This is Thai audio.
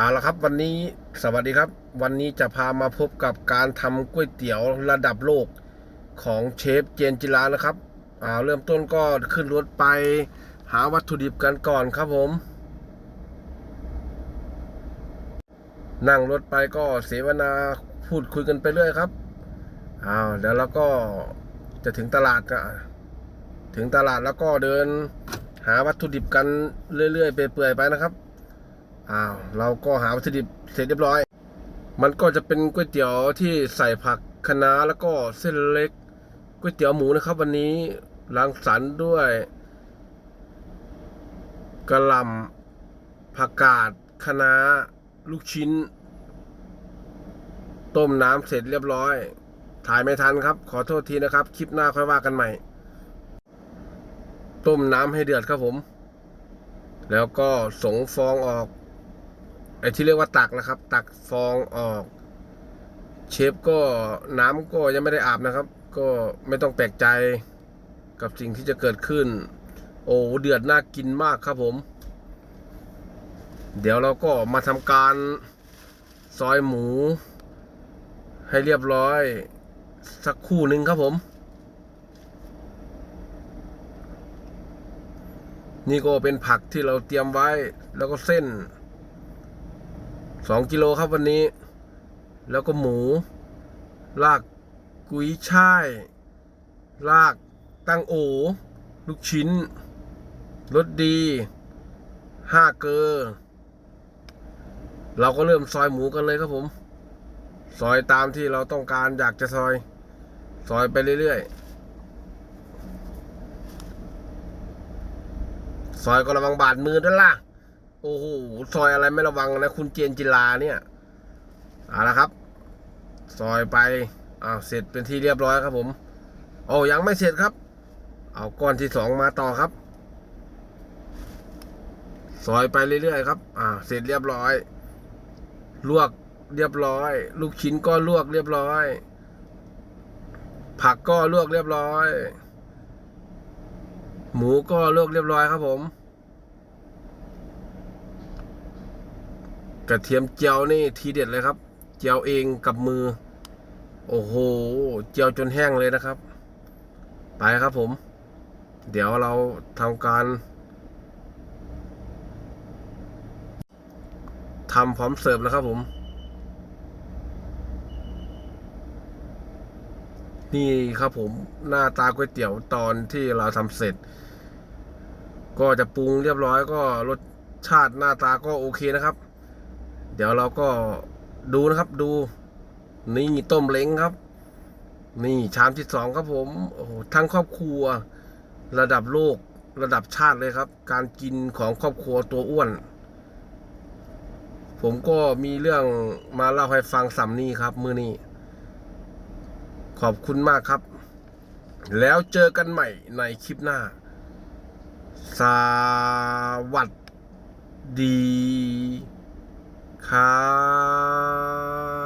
เอาละครับวันนี้สวัสดีครับ วันนี้จะพามาพบกับการทำก๋วยเตี๋ยวระดับโลกของเชฟเจนจิลานะครับเอาเริ่มต้นก็ขึ้นรถไปหาวัตถุดิบกันก่อนครับผม นั่งรถไปก็เสวนาพูดคุยกันไปเรื่อยครับอ้าวเดี๋ยวเราก็จะถึงตลาดก็ถึงตลาดแล้วก็เดินหาวัตถุดิบกันเรื่อยๆไปเปื่อยไปนะครับ อ้าวเราก็หาวัตถุดิบเสร็จเรียบร้อย มันก็จะเป็นก๋วยเตี๋ยวที่ใส่ผักคะน้าแล้วก็เส้นเล็กก๋วยเตี๋ยวหมูนะครับ วันนี้รังสรรค์ด้วยกระหล่ำผักกาดคะน้าลูกชิ้น ต้มน้ำเสร็จเรียบร้อย ถ่ายไม่ทันครับ ขอโทษทีนะครับ คลิปหน้าค่อยว่ากันใหม่ ต้มน้ำให้เดือดครับผม แล้วก็สงฟองออก ไอ้ที่เรียกว่าตักนะครับ ตักฟองออก เชฟก็น้ำก็ยังไม่ได้อาบนะครับ ก็ไม่ต้องแปลกใจกับสิ่งที่จะเกิดขึ้น โอ้เดือดน่ากินมากครับผม เดี๋ยวเราก็มาทำการซอยหมู ให้เรียบร้อย สักคู่หนึ่งครับผม นี่ก็เป็นผักที่เราเตรียมไว้แล้วก็เส้น สองกิโลครับวันนี้ แล้วก็หมู ลากกุ้ยช่าย ลากตั้งโอ ลูกชิ้นรสดี ห้าเกอร์เราก็เริ่มซอยหมูกันเลยครับผม ซอยตามที่เราต้องการอยากจะซอย ซอยไปเรื่อยๆ ซอยก็ระวังบาดมือด้วยล่ะ โอ้โหซอยอะไรไม่ระวังนะ คุณเจนจิลาเนี่ยเอาละครับ ซอยไปอ้าวเสร็จเป็นที่เรียบร้อยครับผม โอ้ยังไม่เสร็จครับ เอาก้อนที่สองมาต่อครับ ซอยไปเรื่อยๆครับอ่าเสร็จเรียบร้อย ลวกเรียบร้อย ลูกชิ้นก็ลวกเรียบร้อย ผักก็ลวกเรียบร้อย หมูก็ลวกเรียบร้อยครับผม กระเทียมเจียวนี่ทีเด็ดเลยครับ เจียวเองกับมือ โอ้โห เจียวจนแห้งเลยนะครับ ไปครับผม เดี๋ยวเราทำการทำพร้อมเสิร์ฟนะครับผม นี่ครับผมหน้าตาก๋วยเตี๋ยวตอนที่เราทำเสร็จ ก็จะปรุงเรียบร้อยก็รสชาติหน้าตาก็โอเคนะครับ เดี๋ยวเราก็ดูนะครับดู นี่ต้มเล้งครับ นี่ชามที่สองครับผมโอ้โหทั้งครอบครัว ระดับโลกระดับชาติเลยครับ การกินของครอบครัวตัวอ้วน ผมก็มีเรื่องมาเล่าให้ฟังสำนี้ครับ มือนี้ ขอบคุณมากครับ แล้วเจอกันใหม่ในคลิปหน้า สวัสดี 卡。